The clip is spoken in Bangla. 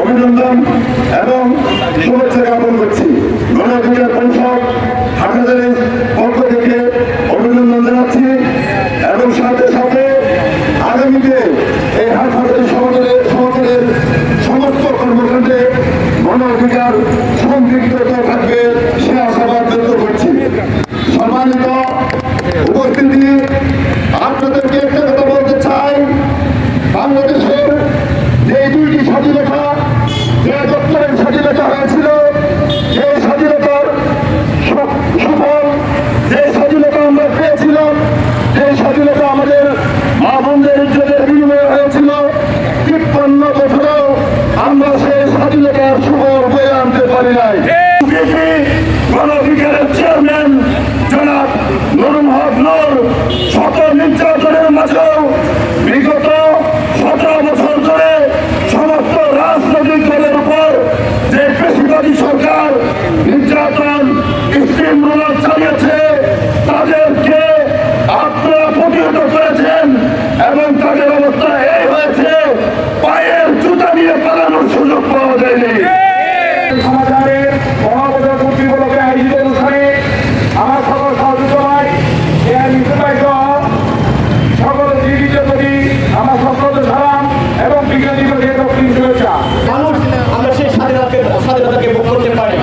অভিনন্দন এবং শুভেচ্ছা জ্ঞাপন করছি। গণঅধিকার পরিষদ হাটাজারির পক্ষ থেকে অভিনন্দন জানাচ্ছি এবং সাথে সাথে আগামীতে এই হাটহাজারি সমাজের সমাজের সমস্ত কর্মকাণ্ডে গণ সম্পৃক্ততা থাকবে সে আশাবাদ ব্যক্ত করছি। সম্মানিত উপস্থিতি, আপনাদেরকে একটা কথা বলতে চাই। বাংলাদেশের যে দুইটি স্বাধীনতা নির্বাচন স্টিমরোলার চালিয়েছে তাদেরকে আপনারা প্রতিহত করেছেন এবং তাদের অবস্থা এই হয়েছে পায়ের জুতা নিয়ে পালানোর সুযোগ পাওয়া যায়নি। সমাধানের মহাবোধক কর্তৃপক্ষকে আয়োজিত অনুষ্ঠানে আমার সকল সহযোগিতা হয় সকল জীবিত করি আমার সকল সালাম এবং বিজ্ঞানী মানুষ সেই স্বাধীনতাকে স্বাধীনতাকে ভোগ করতে পারে।